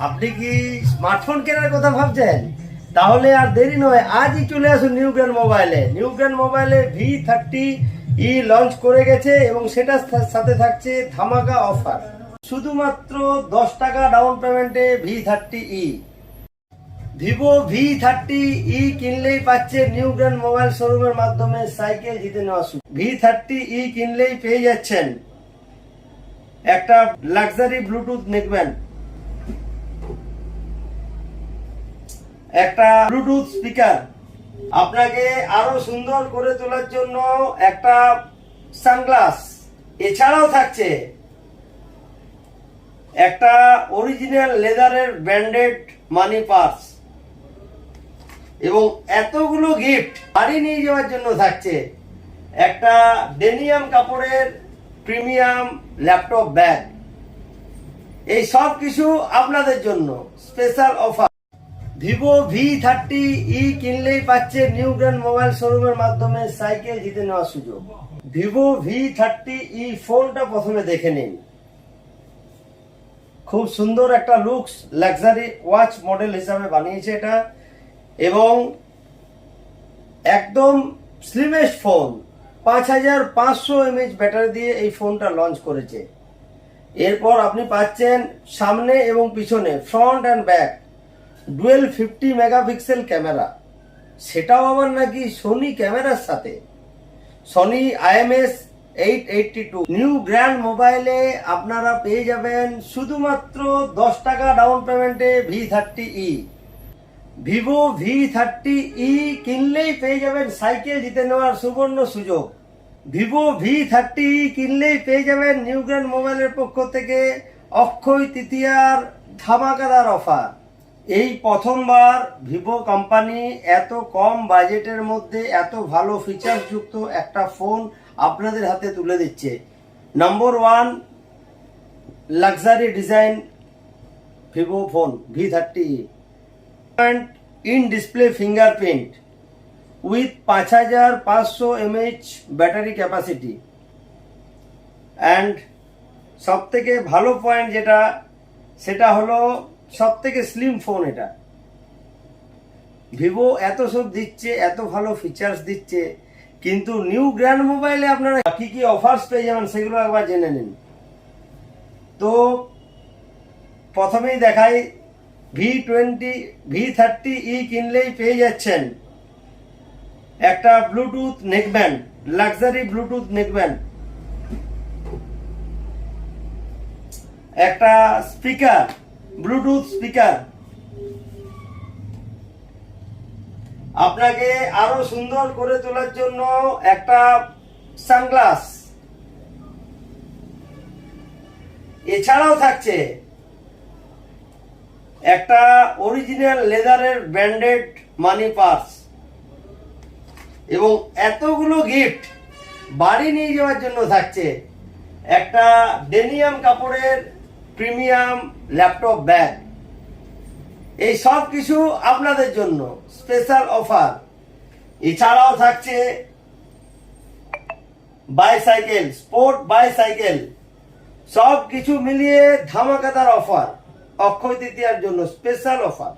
আপনি কি স্মার্টফোন কেনার কথা ভাবছেন? তাহলে আর দেরি নয়, আজই চলে আসুন নিউ গ্র্যান্ড মোবাইলে নিউ গ্র্যান্ড মোবাইলে ভি থার্টি ই লঞ্চ করে গেছে এবং সেটার সাথে থাকছে ধামাকা অফার শুধুমাত্র দশ টাকা ডাউন পেমেন্টে V thirty E Vivo V thirty E কিনলেই পাচ্ছে নিউ গ্র্যান্ড মোবাইল শোরুমের মাধ্যমে সাইকেল জিতে নেওয়া ভি থার্টি ই কিনলেই পেয়ে যাচ্ছেন একটা লাক্সারি ব্লুটুথ নেকব্যান্ড একটা ব্লুটুথ স্পিকার আপনাকে আরও সুন্দর করে তোলার জন্য একটা সানগ্লাস এছাড়াও থাকছে একটা অরিজিনাল লেদারের ব্র্যান্ডেড মানি পার্স এবং এতগুলো গিফট বাড়ি নিয়ে যাওয়ার জন্য থাকছে একটা ডেনিয়াম কাপড়ের প্রিমিয়াম ল্যাপটপ ব্যাগ এই সব কিছু আপনাদের জন্য। Special offer Vivo V thirty E কিনলেই পাচ্ছে নিউ গ্র্যান্ড মোবাইল শোরুমের মাধ্যমে সাইকেল জিতে নেওয়ার সুযোগ। ভিভো ভি থার্টি ই ফোনটা প্রথমে দেখে নিন। খুব সুন্দর একটা লুকস লাক্সারি ওয়াচ মডেল হিসাবে বানিয়েছে এটা, এবং একদম স্লিমেস্ট ফোন পাঁচ হাজার পাঁচশো এমএইচ ব্যাটারি দিয়ে এই ফোনটা লঞ্চ করেছে। এরপর আপনি পাচ্ছেন সামনে এবং পিছনে front and back dual fifty megapixel camera. সেটাও আবার নাকি সোনি ক্যামেরার সাথে। Sony IMS eight eighty two new grand মোবাইলে আপনারা পেয়ে যাবেন শুধুমাত্র দশ টাকা ডাউন পেমেন্টে V thirty E Vivo V thirty E কিনলেই পেয়ে যাবেন সাইকেল জিতে নেওয়ার সুবর্ণ সুযোগ। ভিভো ভি থার্টি ই কিনলেই পেয়ে যাবেন নিউ গ্র্যান্ড মোবাইলের পক্ষ থেকে অক্ষয় তৃতীয়ার ধামাকাদার অফার এই প্রথমবার ভিভো কোম্পানি এত কম বাজেটের মধ্যে এত ভালো ফিচার যুক্ত একটা ফোন আপনাদের হাতে তুলে দিচ্ছে। Number one luxury design Vivo phone V thirty in display fingerprint with পাঁচ হাজার পাঁচশো এমএইচ ব্যাটারি ক্যাপাসিটি অ্যান্ড সব থেকে ভালো পয়েন্ট যেটা, সেটা হলো সব থেকে স্লিম ফোন এটা। ভিভো এত সব দিচ্ছে, এত ভালো ফিচার্স দিচ্ছে, কিন্তু নিউ গ্র্যান্ড মোবাইলে আপনারা কি কি অফার্স পেয়ে যাবেন সেগুলো একবার জেনে নিন। তো প্রথমেই দেখাই V twenty V thirty E কিনলেই পেয়ে যাচ্ছেন একটা Bluetooth neckband luxury Bluetooth neckband একটা স্পিকার ব্লুটুথ স্পিকার আপনাকে আরও সুন্দর করে তোলার জন্য একটা সানগ্লাস। এছাড়াও থাকছে একটা অরিজিনাল লেদারের ব্র্যান্ডেড মানি পার্স এবং এতগুলো গিফট বাড়ি নিয়ে যাওয়ার জন্য থাকছে। একটা ডেনিয়াম কাপড়ের প্রিমিয়াম ল্যাপটপ ব্যাগ। এই সব কিছু আপনাদের জন্য, স্পেশাল অফার। এছাড়াও থাকছে বাইসাইকেল স্পোর্ট বাইসাইকেল সব কিছু মিলিয়ে ধামাকাদার অফার, অক্ষয় তৃতীয়ার জন্য স্পেশাল অফার।